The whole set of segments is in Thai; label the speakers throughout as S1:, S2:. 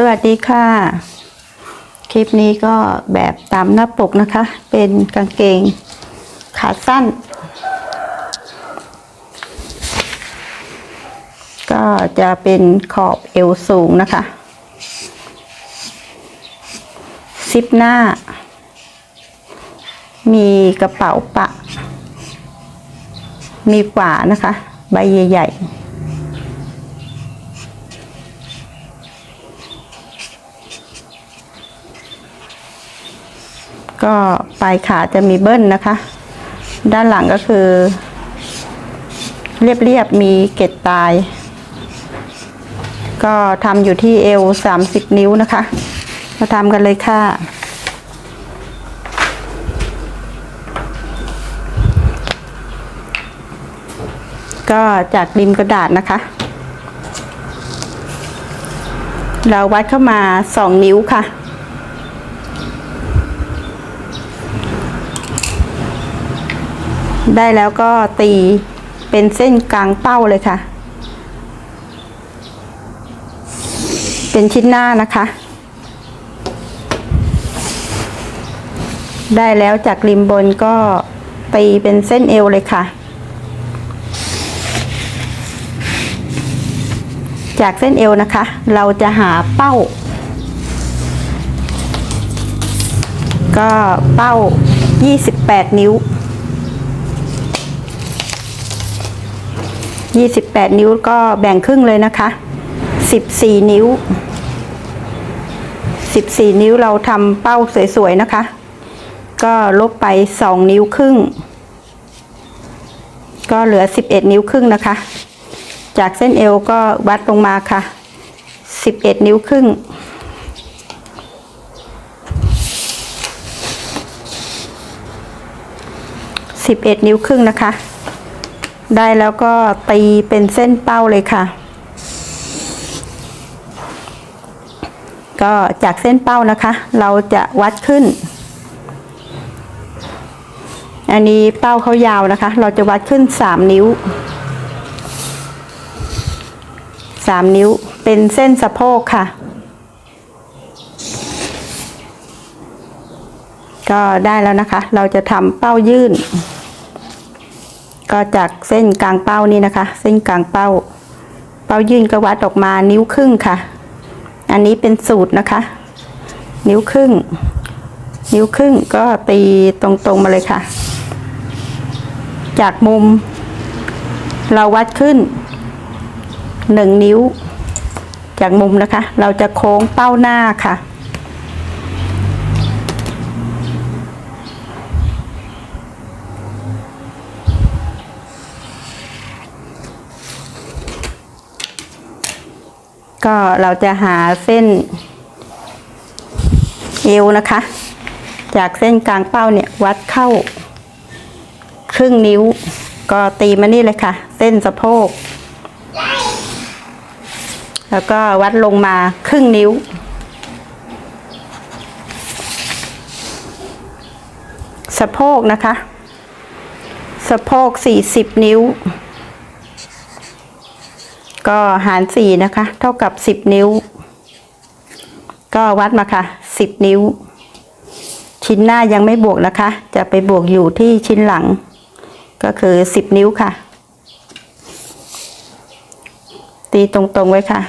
S1: สวัสดีค่ะ คลิปนี้ก็แบบตามหน้าปกนะคะ เป็นกางเกงขาสั้น ก็จะเป็นขอบเอวสูงนะคะ ซิปหน้า มีกระเป๋าปะ มีฝานะคะ ใบใหญ่ๆ ก็ปลายขาจะมีเบิ้ลนะคะ ด้านหลังก็คือ เรียบๆมีเกล็ดตาย ก็ทำอยู่ที่เอว 30 นิ้วนะคะ มาทำกันเลยค่ะ ก็จากริมกระดาษนะคะ เราวัดเข้ามา 2 นิ้วค่ะ ได้แล้วก็ตีเป็นเส้นกลางเป้าเลยค่ะ เป็นชิ้นหน้านะคะ ได้แล้วจากริมบนก็ตีเป็นเส้นเอวเลยค่ะ จากเส้นเอวนะคะ เราจะหาเป้า ก็เป้า 28 นิ้ว 28 นิ้วก็แบ่งครึ่งเลยนะคะ 14 นิ้ว 14 นิ้วเราทำเป้าสวยๆนะคะ ก็ลบไป 2 นิ้วครึ่ง ก็เหลือ 11 นิ้วครึ่งนะคะ จากเส้นเอวก็วัดลงมาค่ะ 11 นิ้วครึ่ง11 นิ้วครึ่งนะคะ ได้แล้วก็ตีเป็นเส้นเป้าเลยค่ะ ก็จากเส้นเป้านะคะ เราจะวัดขึ้น อันนี้เป้าเขายาวนะคะ เราจะวัดขึ้น 3 นิ้ว 3 นิ้วเป็นเส้นสะโพกค่ะ ก็ได้แล้วนะคะ เราจะทำเป้ายื่น ก็จากเส้นกลางเป้านี่นะคะ เส้นกลางเป้า เป้ายื่นก็วัดออกมานิ้วครึ่งค่ะ อันนี้เป็นสูตรนะคะ นิ้วครึ่ง นิ้วครึ่งก็ตีตรงๆมาเลยค่ะ จากมุม เราวัดขึ้นหนึ่งนิ้ว จากมุมนะคะ เราจะโค้งเป้าหน้าค่ะ ก็เราจะหาเส้นเอวนะคะ จากเส้นกลางเป้าเนี่ยวัดเข้า ครึ่งนิ้ว ก็ตีมานี่เลยค่ะ เส้นสะโพก แล้วก็วัดลงมาครึ่งนิ้ว สะโพกนะคะ สะโพกสี่สิบนิ้ว ก็หารสี่นะคะ เท่ากับสิบนิ้ว ก็วัดมาค่ะสิบนิ้ว ชิ้นหน้ายังไม่บวกนะคะ จะไปบวกอยู่ที่ชิ้นหลัง ก็คือสิบนิ้วค่ะ ตีตรงๆไว้ค่ะ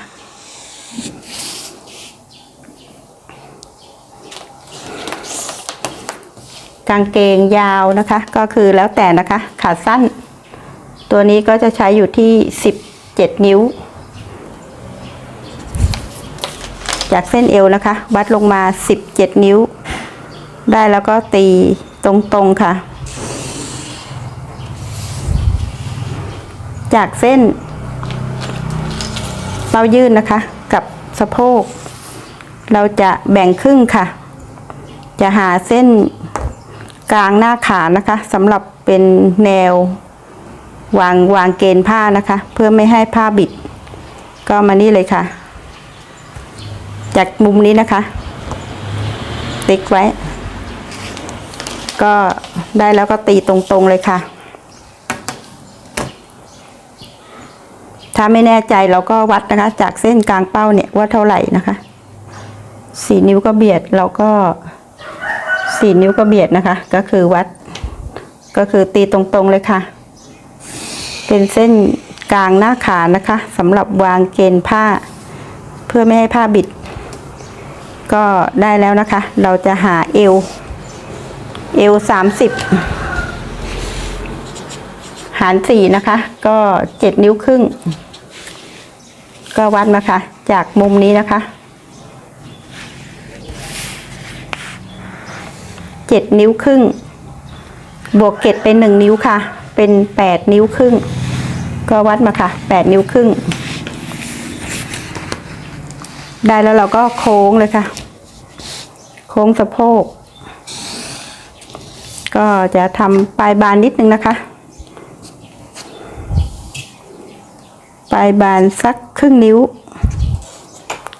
S1: กางเกงยาวนะคะ ก็คือแล้วแต่นะคะ ขาสั้น ตัวนี้ก็จะใช้อยู่ที่สิบ เจ็ดนิ้ว จากเส้นเอวนะคะ วัดลงมาสิบเจ็ดนิ้ว ได้แล้วก็ตีตรงๆค่ะ จากเส้นเป้ายื่นนะคะกับสะโพก เราจะแบ่งครึ่งค่ะ จะหาเส้นกลางหน้าขานะคะสำหรับเป็นแนว วางวางเกณฑ์ผ้านะคะ เพื่อไม่ให้ผ้าบิด ก็มานี่เลยค่ะ จากมุมนี้นะคะติ๊กไว้ ก็ได้แล้วก็ตีตรงๆเลยค่ะ ถ้าไม่แน่ใจเราก็วัดนะคะ จากเส้นกลางเป้าเนี่ยว่าเท่าไหร่นะคะสี่นิ้วก็เบียดเราก็สี่นิ้วก็เบียดนะคะ ก็คือวัด ก็คือตีตรงๆเลยค่ะ เป็นเส้นกลางหน้าขานะคะสำหรับวางเกณฑ์ผ้า เพื่อไม่ให้ผ้าบิด ก็ได้แล้วนะคะ เราจะหาเอว เอวสามสิบหารสี่นะคะ ก็เจ็ดนิ้วครึ่ง ก็วัดมาค่ะจากมุมนี้นะคะเจ็ดนิ้วครึ่ง บวกเกตเป็นหนึ่งนิ้วค่ะ เป็นแปดนิ้วครึ่ง ก็วัดมาค่ะแปดนิ้วครึ่ง ได้แล้วเราก็โค้งเลยค่ะ โค้งสะโพก ก็จะทำปลายบานนิดนึงนะคะ ปลายบานสักครึ่งนิ้ว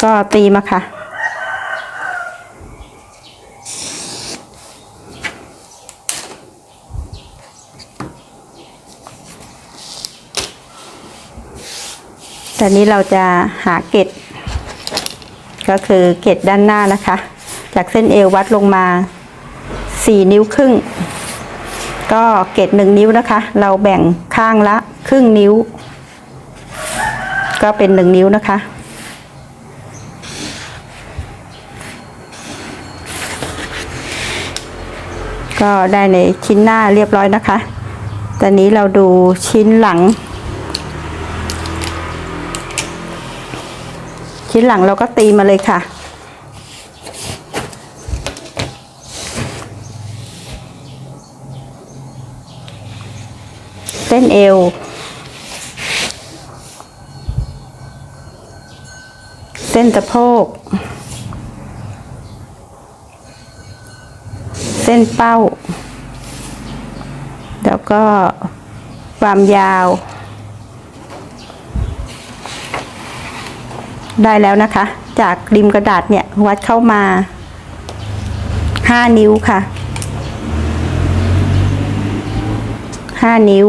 S1: ก็ตีมาค่ะ ตอนนี้เราจะหาเกตก็คือเกตด้านหน้านะคะ จากเส้นเอววัดลงมา 4 นิ้วครึ่ง ก็เกตหนึ่งนิ้วนะคะ เราแบ่งข้างละครึ่งนิ้ว ก็เป็นหนึ่งนิ้วนะคะก็ได้ในชิ้นหน้าเรียบร้อยนะคะ ตอนนี้เราดูชิ้นหลัง ชิ้นหลังเราก็ตีมาเลยค่ะ เส้นเอว เส้นสะโพก เส้นเป้า แล้วก็ความยาว ได้แล้วนะคะ จากริมกระดาษเนี่ยวัดเข้ามา 5 นิ้วค่ะ 5 นิ้ว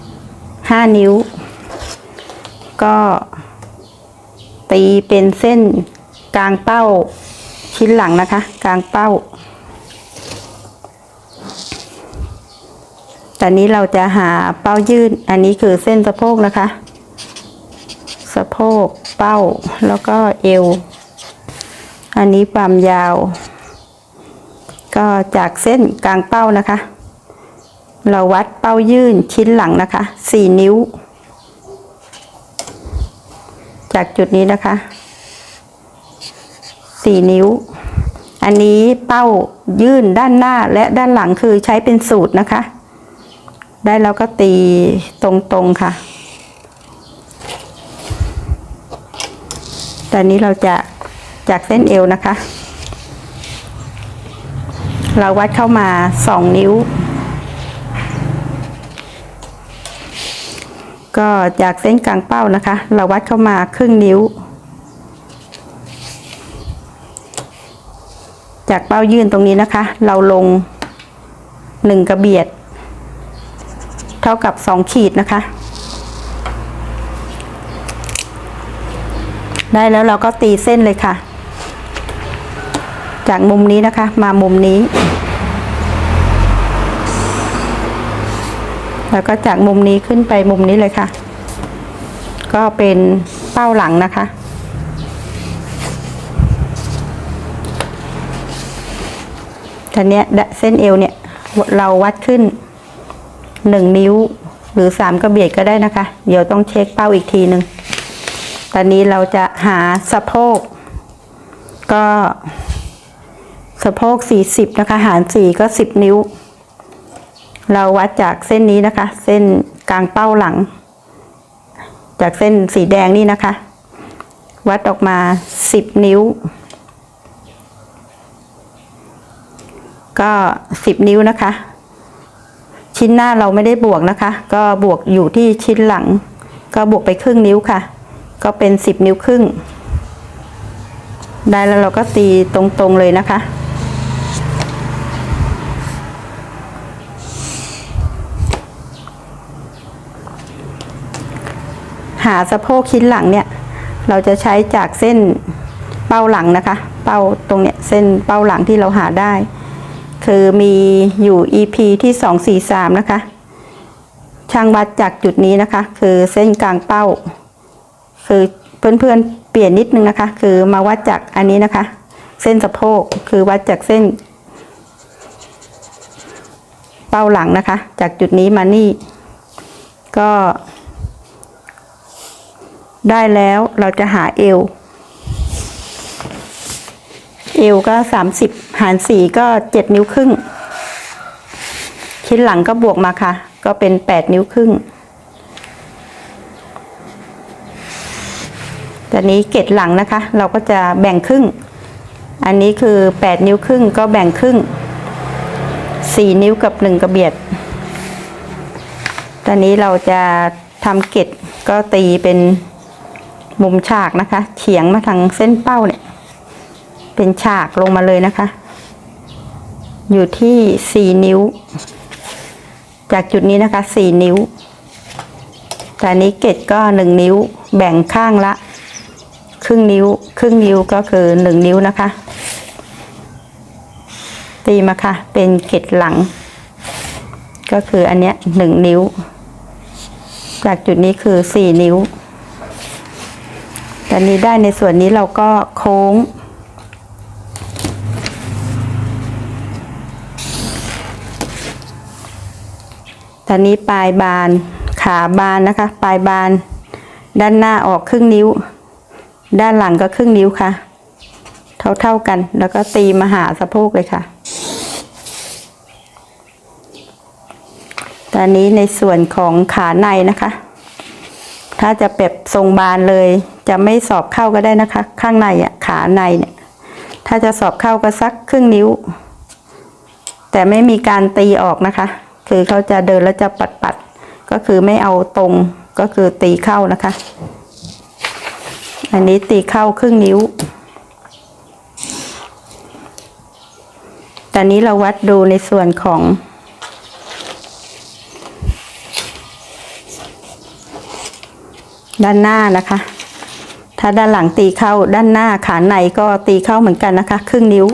S1: 5 นิ้ว ก็ตีเป็นเส้นกลางเป้าชิ้นหลังนะคะ กลางเป้า แต่นี้เราจะหาเป้ายืดอันนี้คือเส้นสะโพกนะคะ สะโพกเป้าแล้วก็เอว อันนี้ความยาว ก็จากเส้นกลางเป้านะคะ เราวัดเป้ายื่นชิ้นหลังนะคะสี่นิ้ว จากจุดนี้นะคะสี่นิ้ว อันนี้เป้ายื่นด้านหน้าและด้านหลังคือใช้เป็นสูตรนะคะ ได้แล้วก็ตีตรงๆค่ะ ตอนนี้เราจะจากเส้นเอวนะคะ เราวัดเข้ามาสองนิ้ว ก็จากเส้นกลางเป้านะคะ เราวัดเข้ามาครึ่งนิ้ว จากเป้ายื่นตรงนี้นะคะ เราลงหนึ่งกระเบียด เท่ากับสองขีดนะคะ ได้แล้วเราก็ตีเส้นเลยค่ะ จากมุมนี้นะคะ มามุมนี้ แล้วก็จากมุมนี้ขึ้นไปมุมนี้เลยค่ะ ก็เป็นเป้าหลังนะคะทีเนี้ยเส้นเอวเนี่ยเราวัดขึ้นหนึ่งนิ้วหรือสามกระเบียดก็ได้นะคะ เดี๋ยวต้องเช็คเป้าอีกทีหนึ่ง อนนี้เราจะหาสะโพก ก็สะโพกสี่สิบนะคะ หารสี่ก็สิบนิ้ว เราวัดจากเส้นนี้นะคะ เส้นกลางเป้าหลัง จากเส้นสีแดงนี่นะคะ วัดออกมาสิบนิ้ว ก็สิบนิ้วนะคะ ชิ้นหน้าเราไม่ได้บวกนะคะ ก็บวกอยู่ที่ชิ้นหลัง ก็บวกไปครึ่งนิ้วค่ะ ก็เป็นสิบนิ้วครึ่ง ได้แล้วเราก็ตีตรงๆเลยนะคะ หาสะโพกชิ้นหลังเนี่ย เราจะใช้จากเส้นเป้าหลังนะคะ เป้าตรงเนี้ยเส้นเป้าหลังที่เราหาได้ คือมีอยู่ EP ที่สองสี่สามนะคะ ช่างวัดจากจุดนี้นะคะ คือเส้นกลางเป้า คือเพื่อนๆเปลี่ยนนิดนึงนะคะ คือมาวัดจากอันนี้นะคะ เส้นสะโพกคือวัดจากเส้น เป้าหลังนะคะ จากจุดนี้มานี่ ก็ ได้แล้วเราจะหาเอว เอวก็สามสิบหารสี่ก็เจ็ดนิ้วครึ่ง ชิ้นหลังก็บวกมาค่ะ ก็เป็นแปดนิ้วครึ่ง ตอนนี้เกตหลังนะคะ เราก็จะแบ่งครึ่ง อันนี้คือแปดนิ้วครึ่งก็แบ่งครึ่งสี่นิ้วกับหนึ่งกระเบียด ตอนนี้เราจะทำเกตก็ตีเป็นมุมฉากนะคะ เฉียงมาทางเส้นเป้าเนี่ย เป็นฉากลงมาเลยนะคะ อยู่ที่สี่นิ้ว จากจุดนี้นะคะสี่นิ้วแต่อันนี้เกตก็หนึ่งนิ้วแบ่งข้างละ ครึ่งนิ้ว ครึ่งนิ้วก็คือหนึ่งนิ้วนะคะ ตีมาค่ะ เป็นเกตหลัง ก็คืออันเนี้ยหนึ่งนิ้ว จากจุดนี้คือสี่นิ้วตอนนี้ได้ในส่วนนี้เราก็โค้ง ตอนนี้ปลายบานขาบานนะคะ ปลายบาน ด้านหน้าออกครึ่งนิ้ว ด้านหลังก็ครึ่งนิ้วค่ะ เท่าๆกัน แล้วก็ตีมาหาสะโพกเลยค่ะตอนนี้ในส่วนของขาในนะคะ ถ้าจะเป็บทรงบานเลย จะไม่สอบเข้าก็ได้นะคะ ข้างในอะขาในเนี่ย ถ้าจะสอบเข้าก็สักครึ่งนิ้ว แต่ไม่มีการตีออกนะคะ คือเขาจะเดินแล้วจะปัดปัดๆก็คือไม่เอาตรงก็คือตีเข้านะคะ อันนี้ตีเข้าครึ่งนิ้ว ตอนนี้เราวัดดูในส่วนของ ด้านหน้านะคะ ถ้าด้านหลังตีเข้าด้านหน้าขาในก็ตีเข้าเหมือนกันนะคะ ครึ่งนิ้ว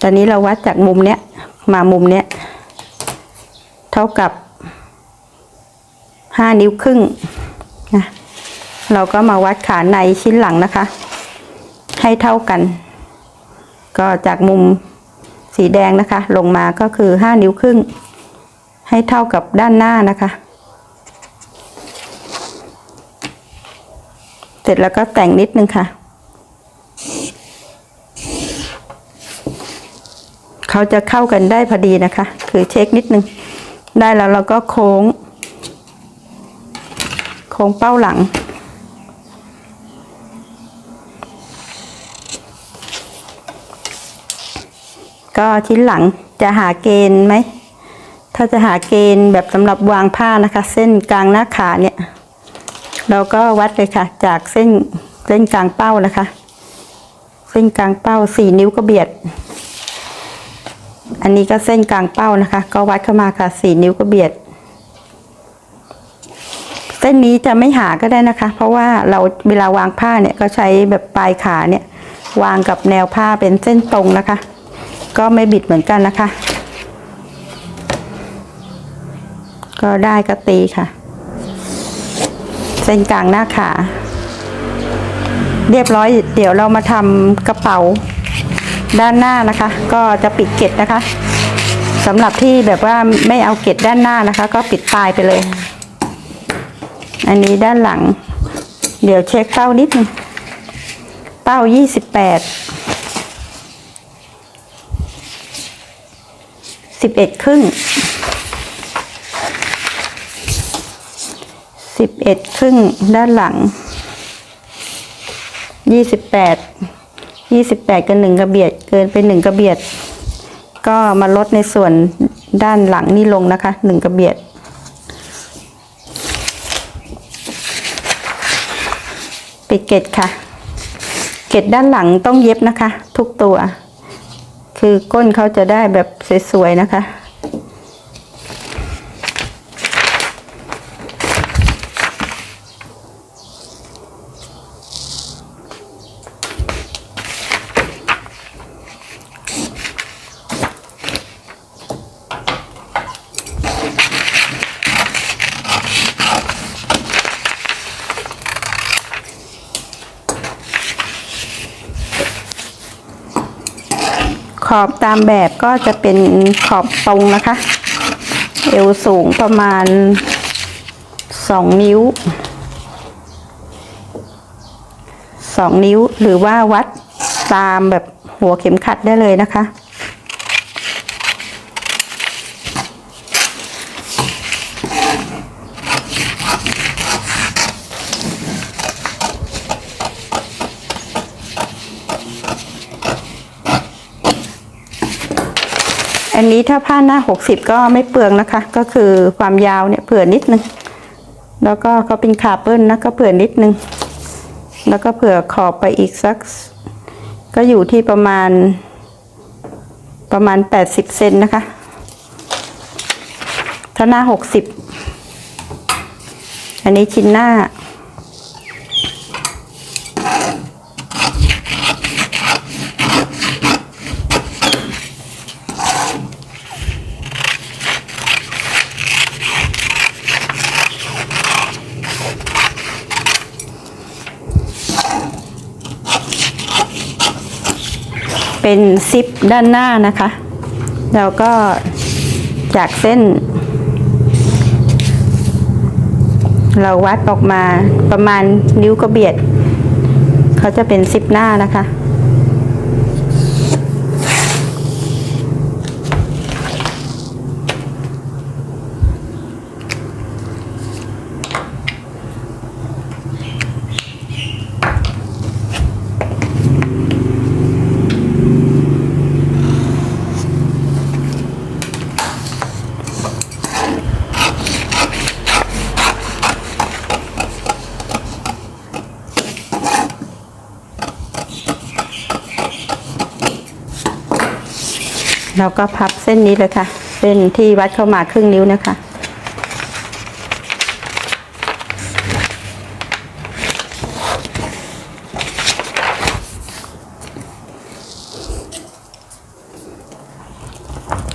S1: ตอนนี้เราวัดจากมุมเนี้ยมามุมเนี้ย เท่ากับ ห้านิ้วครึ่งนะเราก็มาวัดขาในชิ้นหลังนะคะ ให้เท่ากัน ก็จากมุมสีแดงนะคะ ลงมาก็คือห้านิ้วครึ่ง ให้เท่ากับด้านหน้านะคะ เสร็จแล้วก็แต่งนิดนึงค่ะเขาจะเข้ากันได้พอดีนะคะ คือเช็คนิดนึง ได้แล้วเราก็โค้ง โค้งเป้าหลัง ก็ชิ้นหลังจะหาเกณฑ์ไหม ถ้าจะหาเกณฑ์แบบสำหรับวางผ้านะคะ เส้นกลางหน้าขาเนี่ย เราก็วัดเลยค่ะ จากเส้นเส้นกลางเป้านะคะ เส้นกลางเป้าสี่นิ้วก็เบียด อันนี้ก็เส้นกลางเป้านะคะ ก็วัดเข้ามาค่ะสี่นิ้วก็เบียด เส้นนี้จะไม่หาก็ได้นะคะ เพราะว่าเราเวลาวางผ้าเนี่ยก็ใช้แบบปลายขาเนี่ย วางกับแนวผ้าเป็นเส้นตรงนะคะ ก็ไม่บิดเหมือนกันนะคะ ก็ได้ก็ตีค่ะ เส้นกลางหน้าขา เรียบร้อยเดี๋ยวเรามาทำกระเป๋าด้านหน้านะคะ ก็จะปิดเกล็ดนะคะสำหรับที่แบบว่าไม่เอาเกล็ดด้านหน้านะคะ ก็ปิดปลายไปเลย อันนี้ด้านหลัง เดี๋ยวเช็คเป้านิดนึงเป้ายี่สิบแปดสิบเอ็ดครึ่งสิบเอ็ดครึ่งด้านหลังยี่สิบแปดยี่สิบแปดกับหนึ่งกระเบียดเกินไปหนึ่งกระเบียด ก็มาลดในส่วนด้านหลังนี่ลงนะคะหนึ่งกระเบียด ปิดเกตค่ะ เกตด้านหลังต้องเย็บนะคะ ทุกตัว คือก้นเขาจะได้แบบสวยๆนะคะามแบบก็จะเป็นขอบตรงนะคะ เอวสูงประมาณสองนิ้วสองนิ้วหรือว่าวัดตามแบบหัวเข็มขัดได้เลยนะคะ อันนี้ถ้าผ้าหน้า 60 ก็ไม่เปลืองนะคะ ก็คือความยาวเนี่ยเผื่อนิดนึง แล้วก็เขาเป็นขาเปิ้ลนะก็เผื่อนิดนึง แล้วก็เผื่อขอบไปอีกสัก ก็อยู่ที่ประมาณ ประมาณ 80 เซนนะคะ ถ้าหน้า 60 อันนี้ชิ้นหน้า ซิปด้านหน้านะคะ เราก็จากเส้น เราวัดออกมาประมาณนิ้วกระเบียด เขาจะเป็นซิปหน้านะคะ เราก็พับเส้นนี้เลยค่ะ เส้นที่วัดเข้ามาครึ่งนิ้วนะคะ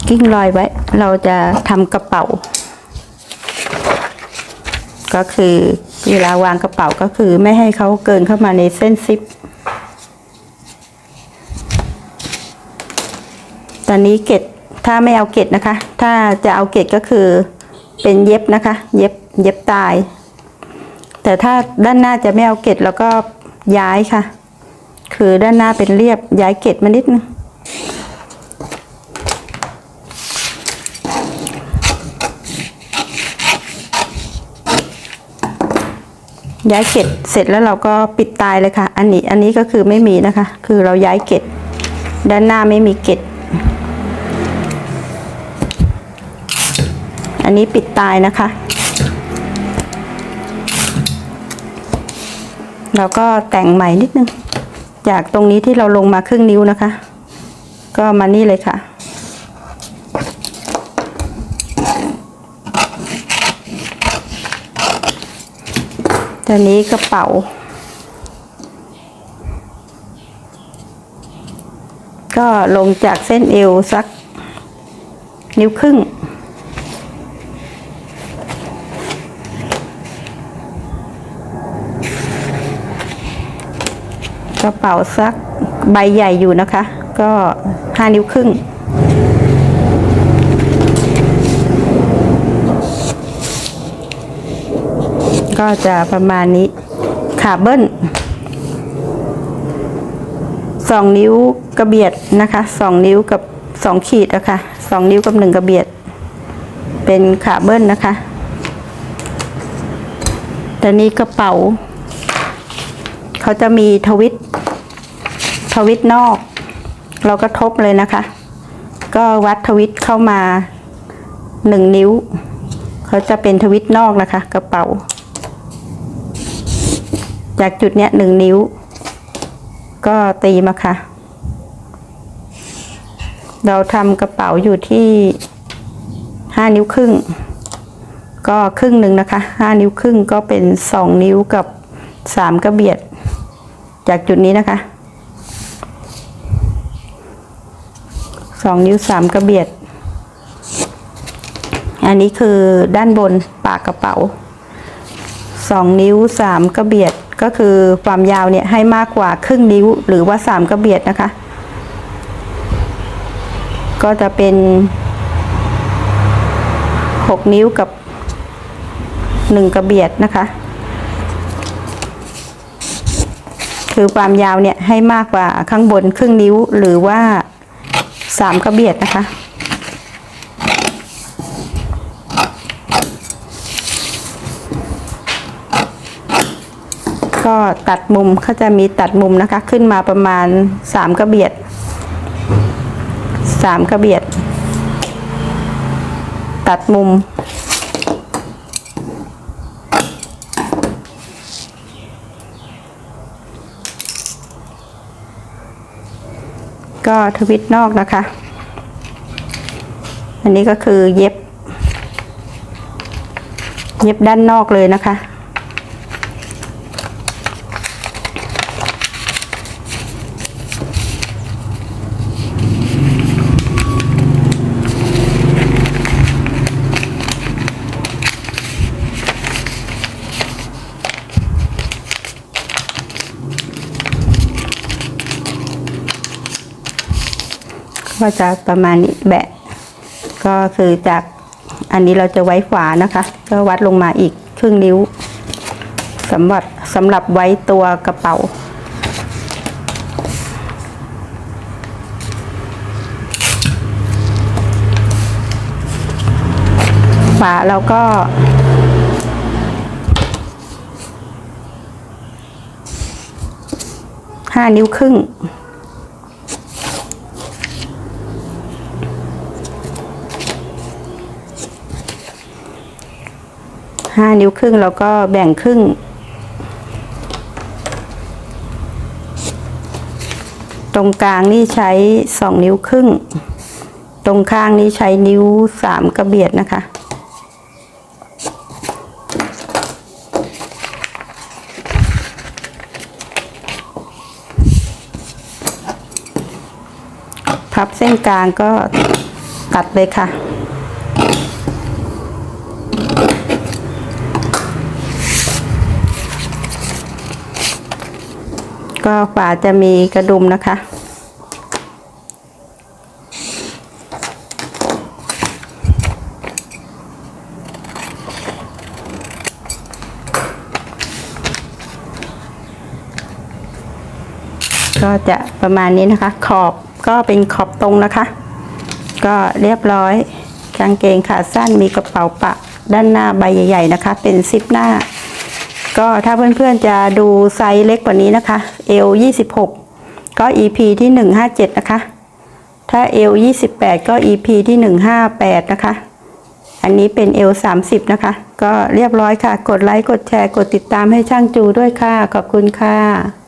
S1: กิ้งรอยไว้ เราจะทำกระเป๋า ก็คือเวลาวางกระเป๋าก็คือไม่ให้เขาเกินเข้ามาในเส้นซิป อนนี้เกตถ้าไม่เอาเกตนะคะ ถ้าจะเอาเกตก็คือเป็นเย็บนะคะ เย็บเย็บตาย แต่ถ้าด้านหน้าจะไม่เอาเกตแล้วก็ย้ายค่ะ คือด้านหน้าเป็นเรียบย้ายเกตมานิดนึงย้ายเกตเสร็จแล้วเราก็ปิดตายเลยค่ะ อันนี้อันนี้ก็คือไม่มีนะคะ คือเราย้ายเกตด้านหน้าไม่มีเกต อันนี้ปิดตายนะคะเราก็แต่งใหม่นิดนึง จากตรงนี้ที่เราลงมาครึ่งนิ้วนะคะ ก็มานี่เลยค่ะ ตอนนี้กระเป๋า ก็ลงจากเส้นเอวสักนิ้วครึ่ง กระเป๋าสักใบใหญ่อยู่นะคะ ก็ห้านิ้วครึ่ง ก็จะประมาณนี้ขาเบิ้ลสองนิ้วกระเบียดนะคะสองนิ้วกับสองขีดนะคะสองนิ้วกับหนึ่งกระเบียด เป็นขาเบิ้ลนะคะแต่นี้กระเป๋า เขาจะมีทวิต ทวิตนอก เราก็ทบเลยนะคะ ก็วัดทวิตเข้ามาหนึ่งนิ้ว เขาจะเป็นทวิตนอกนะคะ กระเป๋า จากจุดเนี้ยหนึ่งนิ้ว ก็ตีมาค่ะ เราทำกระเป๋าอยู่ที่ห้านิ้วครึ่ง ก็ครึ่งหนึ่งนะคะห้านิ้วครึ่งก็เป็นสองนิ้วกับสามกระเบียด จากจุดนี้นะคะ สองนิ้วสามกระเบียด อันนี้คือด้านบนปากกระเป๋าสองนิ้วสามกระเบียดก็คือความยาวเนี่ยให้มากกว่าครึ่งนิ้วหรือว่าสามกระเบียดนะคะ ก็จะเป็นหกนิ้วกับหนึ่งกระเบียดนะคะ คือความยาวเนี่ยให้มากกว่าข้างบนครึ่งนิ้วหรือว่า สามกระเบียดนะคะ ก็ตัดมุมเขาจะมีตัดมุมนะคะ ขึ้นมาประมาณสามกระเบียดสามกระเบียด ตัดมุม ก็ทวิตนอกนะคะ อันนี้ก็คือเย็บ เย็บด้านนอกเลยนะคะ ก็จะประมาณนี้แบะ ก็คือจากอันนี้เราจะไว้ฝานะคะ ก็วัดลงมาอีกครึ่งนิ้วสำหรับสำหรับไว้ตัวกระเป๋าฝาเราก็ห้านิ้วครึ่ง ห้านิ้วครึ่งแล้วก็แบ่งครึ่ง ตรงกลางนี่ใช้สองนิ้วครึ่ง ตรงข้างนี่ใช้นิ้วสามกระเบียดนะคะพับเส้นกลางก็ตัดเลยค่ะ ก็ฝาจะมีกระดุมนะคะ ก็จะประมาณนี้นะคะ ขอบก็เป็นขอบตรงนะคะ ก็เรียบร้อยกางเกงขาสั้นมีกระเป๋าปะด้านหน้าใบใหญ่ ๆ นะคะ เป็นซิปหน้า ก็ถ้าเพื่อนๆจะดูไซส์เล็กกว่านี้นะคะ L 26 ก็ EP ที่ 157 นะคะ ถ้า L 28 ก็ EP ที่ 158 นะคะ อันนี้เป็น L 30 นะคะ ก็เรียบร้อยค่ะ กดไลค์ กดแชร์ กดติดตามให้ช่างจูด้วยค่ะ ขอบคุณค่ะ